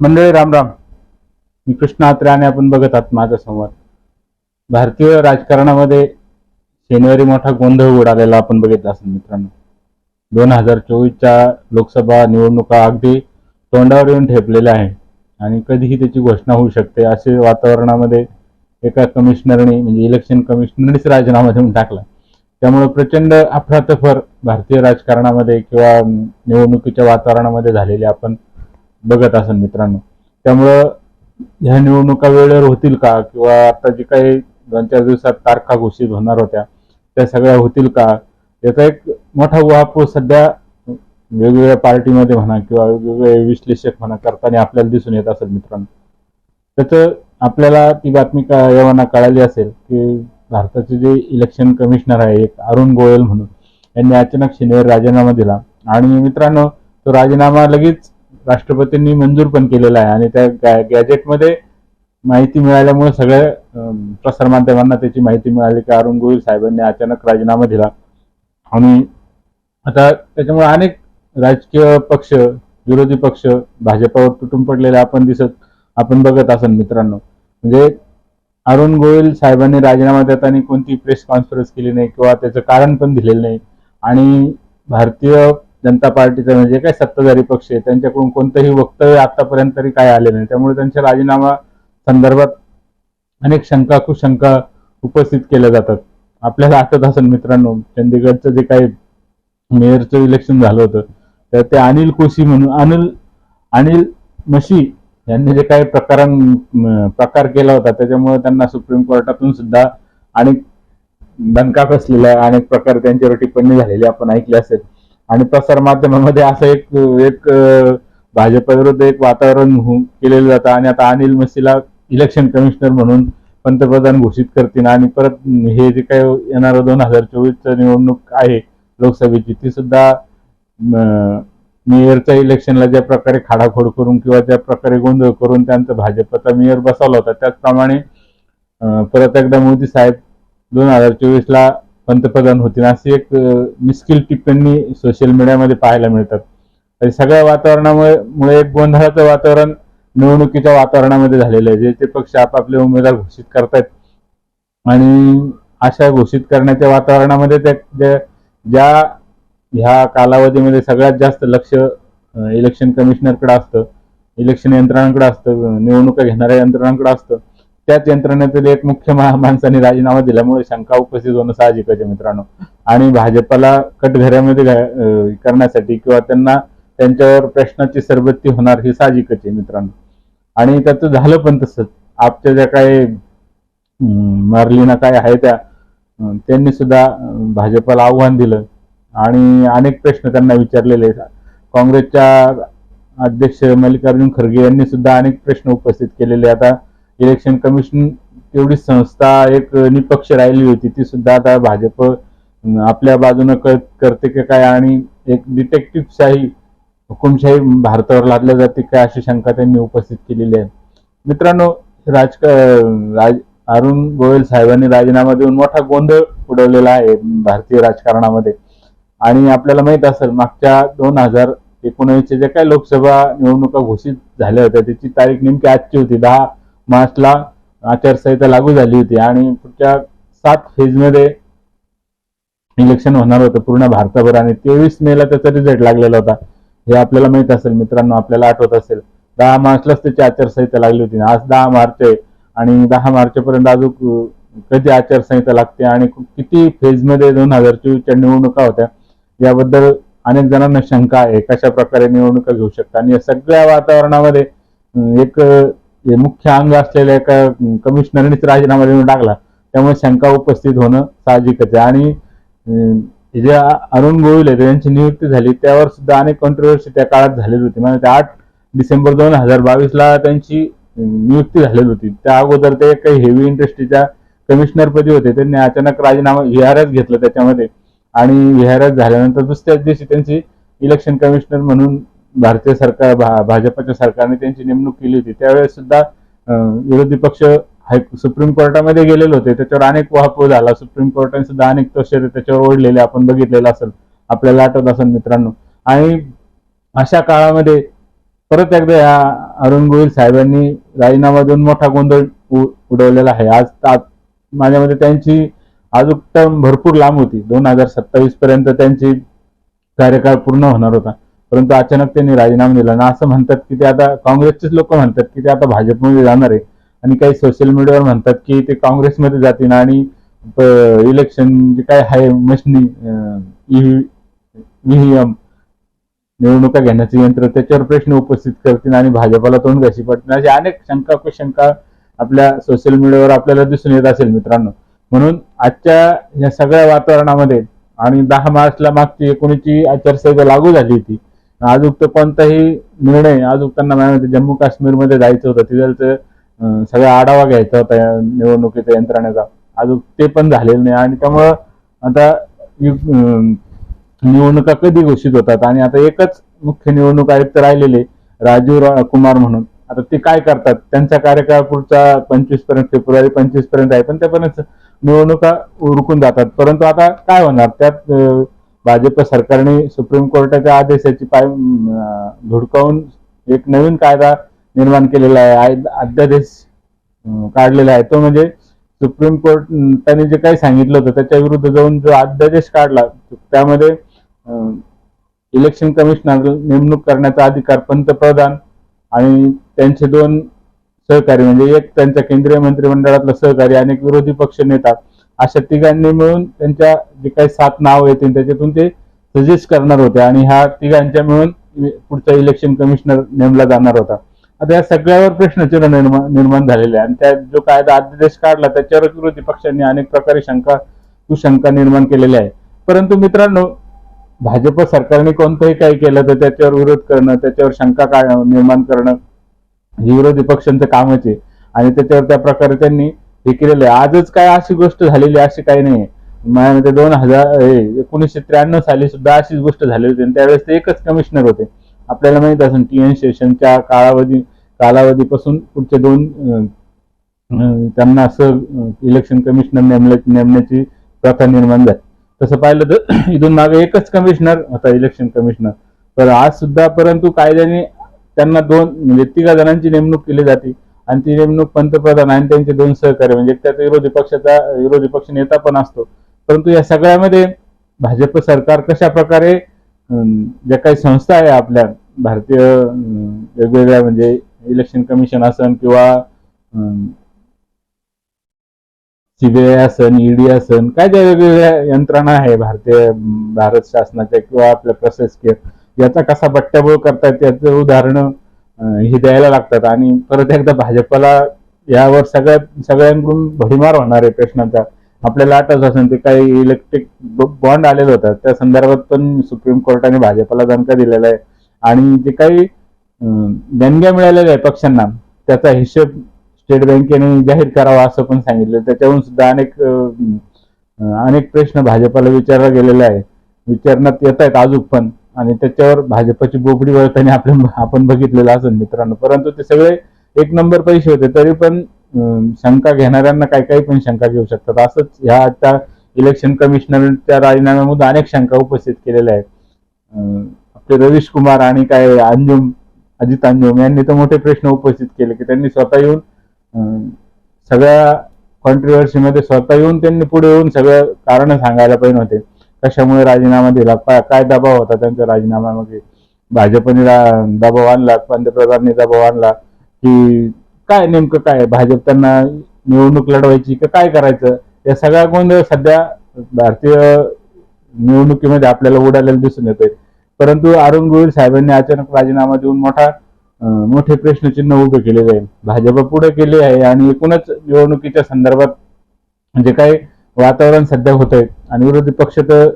मंडळी रामराम मी कृष्ण आत्रे आपण बघत आहात माझा संवाद. भारतीय राजकारणामध्ये शनिवारी मोठा गोंधळ उडालेला आपण बघितला असेल मित्रांनो. दोन हजार चोवीसच्या लोकसभा निवडणुका अगदी तोंडावर येऊन ठेपलेल्या आहे आणि कधीही त्याची घोषणा होऊ शकते असे वातावरणामध्ये एका कमिशनरने म्हणजे इलेक्शन कमिशनरनेच राजीनामा देऊन टाकला. त्यामुळे प्रचंड अफरातफर भारतीय राजकारणामध्ये किंवा निवडणुकीच्या वातावरणामध्ये झालेली आपण बघत असाल मित्रांनो. त्यामुळं ह्या निवडणुका वेळेवर होतील का? किंवा आता जे काही दोन चार दिवसात तारखा घोषित होणार होत्या त्या सगळ्या होतील का? याचा एक मोठा उहापोह सध्या वेगवेगळ्या पार्टीमध्ये म्हणा किंवा वेगवेगळे विश्लेषक म्हणा करताना आपल्याला दिसून येत असेल मित्रांनो. त्याचं आपल्याला ती बातमी का येवाना कळाली असेल की भारताचे जे इलेक्शन कमिशनर आहे एक अरुण गोयल म्हणून यांनी अचानक शनिवारी राजीनामा दिला. आणि मित्रांनो तो राजीनामा लगेच राष्ट्रपतींनी मंजूर पण केलेला आहे. आणि त्या गॅ- गॅजेटमध्ये माहिती मिळाल्यामुळे सगळ्या प्रसारमाध्यमांना त्याची माहिती मिळाली की अरुण गोविल साहेबांनी अचानक राजीनामा दिला. आणि आता त्याच्यामुळे अनेक राजकीय पक्ष विरोधी पक्ष भाजपावर तुटून पडलेले आपण दिसत आपण बघत असाल मित्रांनो. म्हणजे अरुण गोयल साहेबांनी राजीनामा देताना कोणती प्रेस कॉन्फरन्स केली नाही किंवा त्याचं कारण पण दिलेलं नाही. आणि भारतीय जनता पार्टीचं म्हणजे काय सत्ताधारी पक्ष आहे त्यांच्याकडून कोणतंही वक्तव्य आतापर्यंत तरी काय आले नाही. त्यामुळे त्यांच्या राजीनामा संदर्भात अनेक शंका कुशंका उपस्थित केल्या जातात. आपल्याला आठवत असेल मित्रांनो चंदीगडचं जे काही मेयरचं इलेक्शन झालं होतं तर ते अनिल कोशी म्हणून अनिल अनिल मशी यांनी जे काही प्रकारां प्रकार केला होता त्याच्यामुळे त्यांना सुप्रीम कोर्टातून सुद्धा अनेक दणका कसलेला आहे अनेक प्रकार त्यांच्यावर टिप्पणी झालेली आपण ऐकली असेल. आणि प्रसार माध्यमामध्ये असं एक एक भाजपविरुद्ध एक वातावरण केलेलं जातं. आणि आता अनिल मसीला इलेक्शन कमिशनर म्हणून पंतप्रधान घोषित करतील. आणि परत हे जे काही येणारं दोन हजार चोवीसचं निवडणूक आहे लोकसभेची ती सुद्धा मेयरच्या इलेक्शनला ज्या प्रकारे खाडाखोड करून किंवा ज्या प्रकारे गोंधळ करून त्यांचा भाजपचा मेयर बसवला होता त्याचप्रमाणे परत एकदा मोदी साहेब दोन हजार चोवीसला पंतप्रधान होतील अशी एक मिस्किल टिप्पणी सोशल मीडियामध्ये पाहायला मिळतात. सगळ्या वातावरणामुळे मुळे एक गोंधळाचं वातावरण निवडणुकीच्या वातावरणामध्ये झालेलं आहे जे ते पक्ष आपापले उमेदवार घोषित करतायत. आणि अशा घोषित करण्याच्या वातावरणामध्ये त्या ज्या- ज्या ह्या कालावधीमध्ये सगळ्यात जास्त लक्ष इलेक्शन कमिशनरकडे असतं इलेक्शन यंत्रणांकडे असतं निवडणुका घेणाऱ्या यंत्रणांकडे असतं त्याच यंत्रणेतील एक मुख्य माणसाने राजीनामा दिल्यामुळे शंका उपस्थित होणं साहजिकच आहे मित्रांनो. आणि भाजपला कटघऱ्यामध्ये करण्यासाठी किंवा त्यांना त्यांच्यावर प्रश्नाची सरबत्ती होणार ही साहजिकच आहे मित्रांनो. आणि त्याचं झालं पण तसंच. आपच्या ज्या काही मारलीना मार्लिना काय आहे त्या त्यांनी सुद्धा भाजपला आव्हान दिलं. आणि अनेक प्रश्न त्यांना विचारलेले आहेत. काँग्रेसच्या अध्यक्ष मल्लिकार्जुन खरगे यांनी सुद्धा अनेक प्रश्न उपस्थित केलेले आता इलेक्शन कमिशन तेवढी संस्था एक निपक्ष राहिली होती ती सुद्धा आता भाजप आपल्या बाजूनं करते की काय? आणि एक डिटेक्टिव्ह शाही हुकुमशाही भारतावर लादल्या जाते काय अशी शंका त्यांनी उपस्थित केलेली आहे. मित्रांनो राजक राज अरुण गोयल साहेबांनी राजीनामा देऊन मोठा गोंधळ उडवलेला आहे भारतीय राजकारणामध्ये. आणि आपल्याला माहीत असेल मागच्या दोन हजार एकोणवीसच्या ज्या काही लोकसभा निवडणुका घोषित झाल्या होत्या त्याची तारीख नेमकी आजची होती दहा मार्चला आचारसंहिता लागू झाली होती आणि पुढच्या सात फेजमध्ये इलेक्शन होणार होतं पूर्ण भारताभर आणि तेवीस मेला त्याचा रिझल्ट लागलेला होता. हे आपल्याला माहीत असेल मित्रांनो आपल्याला आठवत असेल. दहा मार्चलाच त्याची आचारसंहिता लागली होती आज दहा मार्च आहे आणि दहा मार्चपर्यंत अजून कधी आचारसंहिता लागते आणि किती फेजमध्ये दोन हजार चोवीसच्या निवडणुका होत्या. याबद्दल अनेक जणांना शंका आहे कशा प्रकारे निवडणुका घेऊ शकतात आणि या सगळ्या वातावरणामध्ये एक मुख्य अंग असलेल्या एका कमिशनरनेच राजीनामा देऊन टाकला. त्यामुळे शंका उपस्थित होणं साहजिकच आहे. आणि जे अरुण गोविल आहेत त्यांची नियुक्ती झाली त्यावर सुद्धा अनेक कॉन्ट्रोवर्सी त्या काळात झालेली होती. म्हणजे आठ डिसेंबर दोन हजार बावीसला त्यांची नियुक्ती झालेली होती. त्या अगोदर ते काही हेवी इंडस्ट्रीच्या कमिशनरपदी होते. त्यांनी अचानक राजीनामा विहारच घेतलं त्याच्यामध्ये. आणि विहारच झाल्यानंतर दुसऱ्याच दिवशी त्यांची इलेक्शन कमिशनर म्हणून भारतीय सरकार भा- भाजपच्या सरकारने त्यांची नेमणूक केली होती. त्यावेळेस सुद्धा विरोधी पक्ष हाय सुप्रीम कोर्टामध्ये गेलेले होते. त्याच्यावर अनेक वाहपो झाला. सुप्रीम कोर्टाने सुद्धा अनेक तसे त्याच्यावर ओढलेले आपण बघितलेलं असेल. आपल्याला आठवत असेल मित्रांनो. आणि अशा काळामध्ये परत एकदा या अरुण गोविल साहेबांनी राजीनामा देऊन मोठा गोंधळ उ- उडवलेला आहे. आज आज माझ्यामध्ये त्यांची अजून टर्म भरपूर लांब होती. दोन हजार सत्तावीस पर्यंत त्यांची कार्यकाळ पूर्ण होणार होता. परंतु अचानक त्यांनी राजीनामा दिला ना असं म्हणतात की ते आता काँग्रेसचेच लोक म्हणतात की ते आता भाजपमध्ये जाणार आहे. आणि काही सोशल मीडियावर म्हणतात की ते काँग्रेसमध्ये जातील आणि इलेक्शन जे काय आहे मशनी ईव्हीएम निवडणुका घेण्याचे यंत्र त्याच्यावर प्रश्न उपस्थित करतील आणि भाजपाला तोंड कशी पडतील. अशा अनेक शंका कुशंका आपल्या सोशल मीडियावर आपल्याला दिसून येत असेल मित्रांनो. म्हणून आजच्या या सगळ्या वातावरणामध्ये आणि दहा मार्चला मागची एकोणीसची आचारसंहिता लागू झाली होती अजून तर कोणताही निर्णय अजून त्यांना माहिती जम्मू काश्मीरमध्ये जायचं होतं तिथलचं सगळा आढावा घ्यायचा होता या निवडणुकीच्या यंत्रणेचा. अजून ते पण झालेलं नाही. आणि त्यामुळं आता यु- निवडणुका कधी घोषित होतात? आणि आता एकच मुख्य निवडणूक आयुक्त राहिलेले राजीव रा- कुमार म्हणून. आता ते काय करतात? त्यांचा कार्यकाळ पुढचा पंचवीसपर्यंत फेब्रुवारी पंचवीसपर्यंत आहे पण त्यापर्यंत निवडणुका उरकून जातात. परंतु आता काय होणार? त्यात भाजप सरकारने सुप्रीम कोर्टाच्या आदेशाची पाय धुडकावून एक नवीन कायदा निर्माण केलेला आहे. आय- अध्यादेश काढलेला आहे. तो म्हणजे सुप्रीम कोर्ट त्यांनी जे काही सांगितलं होतं त्याच्या विरुद्ध जाऊन जो अध्यादेश काढला त्यामध्ये इलेक्शन कमिशनर नेमणूक करण्याचा अधिकार पंतप्रधान आणि त्यांचे दोन सहकारी म्हणजे एक त्यांच्या केंद्रीय मंत्रिमंडळातला सहकारी आणि एक विरोधी पक्ष नेता अशा तिघांनी मिळून त्यांच्या जे काही सात नाव येतील त्याच्यातून ते सजेस्ट करणार होते. आणि ह्या तिघांच्या मिळून पुढचा इलेक्शन कमिशनर नेमला जाणार होता. आता या सगळ्यावर प्रश्नचिन्ह निर्माण निर्माण झालेले आहे आणि त्या जो कायदा अध्यादेश काढला त्याच्यावर विरोधी पक्षांनी अनेक प्रकारे शंका कुशंका निर्माण केलेल्या आहे परंतु मित्रांनो भाजप सरकारने कोणतंही काही केलं तर त्याच्यावर विरोध करणं त्याच्यावर शंका काय निर्माण करणं हे विरोधी पक्षांचं कामच आहे. आणि त्याच्यावर त्या प्रकारे त्यांनी हे केलेलं आहे. आजच काय अशी गोष्ट झालेली आहे, अशी काही नाही. माझ्यामध्ये दोन हजार एकोणीसशे त्र्याण्णव साली सुद्धा अशीच गोष्ट झाली होती आणि त्यावेळेस ते एकच कमिशनर होते. आपल्याला माहीत असेल टी एन शेषनच्या कालावधी कालावधीपासून पुढचे दोन त्यांना असं इलेक्शन कमिशनर नेमले नेमण्याची प्रथा निर्माण झाली. तसं पाहिलं तर इथून मागे एकच कमिशनर होता इलेक्शन कमिशनर तर आज सुद्धा परंतु कायद्याने त्यांना दोन म्हणजे तिघा जणांची नेमणूक केली जाते. आणि ती नेमणूक पंतप्रधान आणि त्यांचे दोन सहकारी म्हणजे त्यात विरोधी पक्षाचा विरोधी पक्ष नेता पण असतो. परंतु या सगळ्यामध्ये भाजप सरकार कशा प्रकारे ज्या काही संस्था आहे आपल्या भारतीय वेगवेगळ्या म्हणजे इलेक्शन कमिशन असन किंवा सीबीआय असन ईडी असन काय ज्या वेगवेगळ्या यंत्रणा आहे भारतीय भारत शासनाच्या किंवा आपल्या प्रशासकीय याचा कसा बट्ट्याबोळ करतात याचं उदाहरणं हे द्यायला लागतात. आणि परत एकदा भाजपला यावर सगळ्या सगळ्यांकडून भडीमार होणार आहे प्रश्नाचा. आपल्याला आठवत असेल ते काही इलेक्ट्रिक बॉन्ड आलेलं होतं त्या संदर्भात पण सुप्रीम कोर्टाने भाजपला दणका दिलेला आहे आणि जे काही देणग्या मिळालेल्या आहे पक्षांना त्याचा हिशोब स्टेट बँकेने जाहीर करावा असं पण सांगितलं. त्याच्याहून सुद्धा अनेक अनेक प्रश्न भाजपला विचारला गेलेला आहे विचारण्यात येत आहेत अजून पण. आणि त्याच्यावर भाजपची बोबडी वळताना आपण आपण बघितलेलं असेल मित्रांनो. परंतु ते सगळे एक नंबर पैसे होते तरी पण शंका घेणाऱ्यांना काही काही पण शंका घेऊ शकतात. असंच ह्या त्या इलेक्शन कमिशनरच्या राजीनाम्यामध्ये अनेक शंका उपस्थित केलेल्या आहेत. आपले रवीश कुमार आणि काय अंजुम अजित अंजुम यांनी तर मोठे प्रश्न उपस्थित केले की त्यांनी स्वतः येऊन सगळ्या कॉन्ट्रोवर्सीमध्ये स्वतः येऊन त्यांनी पुढे येऊन सगळं कारण सांगायला पाहिजे होते. कशामुळे राजीनामा दिला? काय दबाव होता त्यांच्या राजीनाम्यामध्ये? भाजपने रा- दबाव आणला पंतप्रधानांनी दबाव आणला की काय नेमकं काय? भाजप त्यांना निवडणूक लढवायची का काय करायचं? या सगळ्या गोंधळ सध्या भारतीय निवडणुकीमध्ये आपल्याला उडालेला दिसून येतोय. परंतु अरुण गोविल साहेबांनी अचानक राजीनामा देऊन मोठा मोठे प्रश्नचिन्ह उभे केले जाईल भाजप पुढे केले आहे आणि एकूणच निवडणुकीच्या संदर्भात म्हणजे काही वातावरण सध्या होत आहे. आणि विरोधी पक्ष तर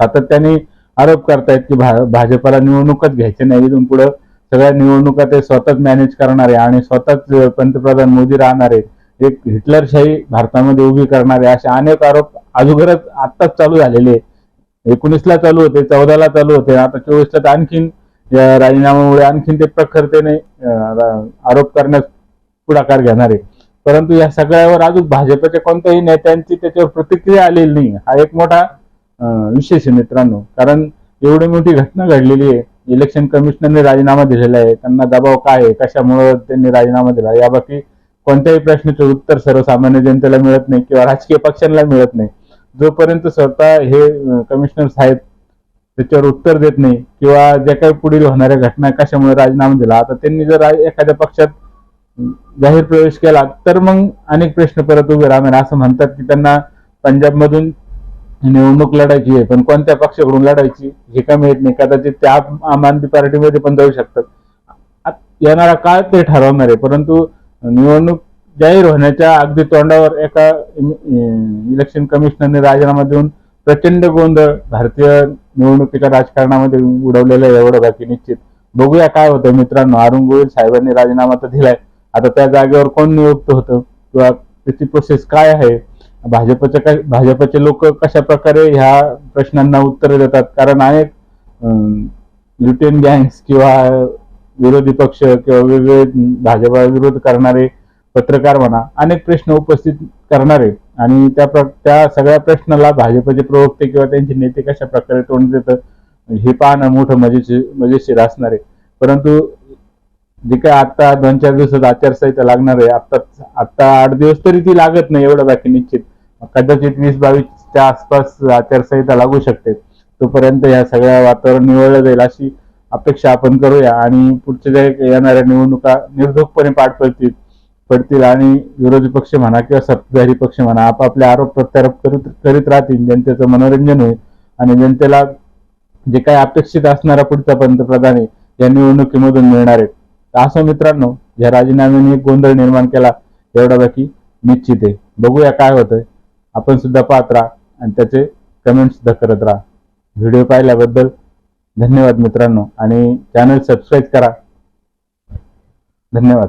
सातत्याने आरोप करतायत की भा- भाजपला निवडणूकच घ्यायचे नाही. इथून पुढं सगळ्या निवडणुका ते स्वतःच मॅनेज करणारे आणि स्वतःच पंतप्रधान मोदी राहणारे एक हिटलरशाही भारतामध्ये उभी करणारे असे अनेक आरोप अजोगरच आत्ताच चालू झालेले आहे एकोणीसला चालू होते चौदाला चालू होते. आता चोवीसला तर आणखीन राजीनाम्यामुळे आणखीन ते प्रखरतेने आरोप करण्यास पुढाकार घेणार आहे. परंतु या सगळ्यावर अजून भाजपच्या कोणत्याही नेत्यांची त्याच्यावर प्रतिक्रिया आलेली नाही. हा एक मोठा विशेष आहे मित्रांनो. कारण एवढी मोठी घटना घडलेली आहे. इलेक्शन कमिशनरने राजीनामा दिलेला आहे. त्यांना दबाव काय आहे? कशामुळे त्यांनी राजीनामा दिला? याबाबती कोणत्याही प्रश्नाचे उत्तर सर्वसामान्य जनतेला मिळत नाही किंवा राजकीय पक्षांना मिळत नाही. जोपर्यंत स्वतः हे कमिशनर साहेब त्याच्यावर उत्तर देत नाही किंवा ज्या काही पुढील होणाऱ्या घटना कशामुळे राजीनामा दिला? आता त्यांनी जर एखाद्या पक्षात जाहीर प्रवेश केला तर मग अनेक प्रश्न परत उभे राहणार. असं म्हणतात की त्यांना पंजाबमधून निवडणूक लढायची आहे पण कोणत्या पक्षाकडून लढायची हे का माहीत नाही. कदाचित त्या आम आदमी पार्टीमध्ये पण जाऊ शकतात. येणारा काळ ते ठरवणार आहे परंतु निवडणूक जाहीर होण्याच्या अगदी तोंडावर एका इलेक्शन कमिशनरने राजीनामा देऊन प्रचंड गोंधळ भारतीय निवडणुकीच्या राजकारणामध्ये उडवलेलं आहे एवढं बाकी निश्चित. बघूया काय होतं मित्रांनो. अरुण गोविल साहेबांनी राजीनामा तर दिलाय. आता त्या जागेवर कोण नियुक्त होतं? किंवा त्याची प्रोसेस काय आहे? भाजपच्या काय भाजपचे लोक कशा प्रकारे ह्या प्रश्नांना उत्तरं देतात? कारण अनेक लुटेन गँग्स किंवा विरोधी पक्ष किंवा वेगवेगळे भाजपा विरोध करणारे पत्रकार म्हणा अनेक प्रश्न उपस्थित करणारे. आणि त्या प्र त्या सगळ्या प्रश्नाला भाजपचे प्रवक्ते किंवा त्यांचे नेते कशा प्रकारे तोंड देतं हे पाहणं मोठं मजेशीर मजेशीर असणार. आहे परंतु जे काय आता दोन चार दिवसात आचारसंहिता लागणार आहे आता आता आठ दिवस तरी ती लागत नाही एवढं बाकी निश्चित. कदाचित वीस बावीसच्या आसपास आचारसंहिता लागू शकते. तोपर्यंत या सगळ्या वातावरण निवडलं जाईल अशी अपेक्षा आपण करूया आणि पुढच्या ज्या येणाऱ्या निवडणुका निर्धोकपणे पाठ पडतील पडतील आणि विरोधी पक्ष म्हणा किंवा सत्ताधारी पक्ष म्हणा आपापले आरोप प्रत्यारोप करीत करीत राहतील. जनतेचं मनोरंजन होईल आणि जनतेला जे काही अपेक्षित असणारा पुढचा पंतप्रधान आहे या निवडणुकीमधून मिळणार आहे असं मित्रांनो या राजीनाम्याने एक गोंधळ निर्माण केला एवढा बाकी निश्चित आहे. बघूया काय होतंय. आपण सुद्धा पाहत राहा आणि त्याचे कमेंट सुद्धा करत राहा. व्हिडिओ पाहिल्याबद्दल धन्यवाद मित्रांनो आणि चॅनल सबस्क्राईब करा. धन्यवाद.